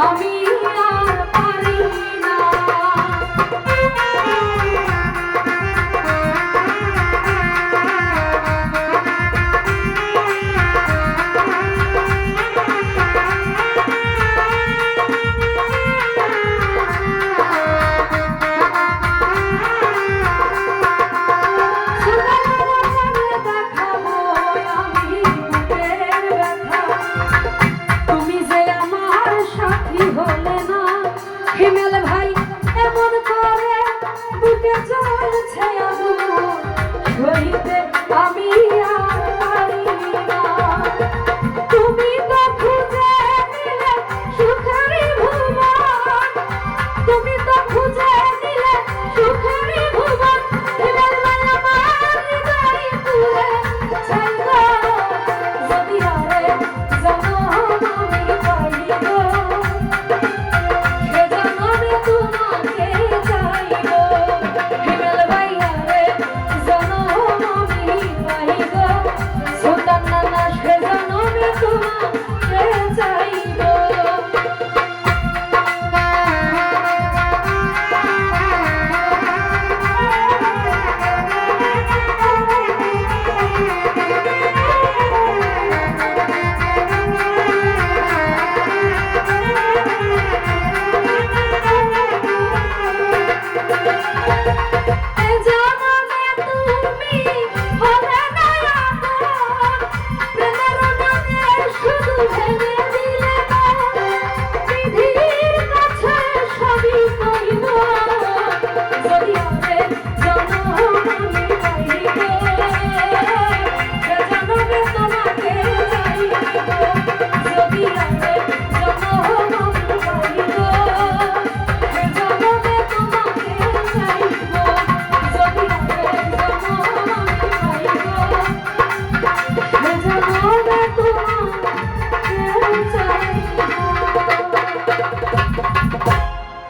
আমি Gemela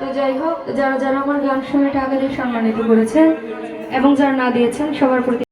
তো যাই হোক, যারা যারা আমার গান শুনে টাকা দিয়ে সম্মানিত করেছেন এবং যারা না দিয়েছেন, সবার প্রতি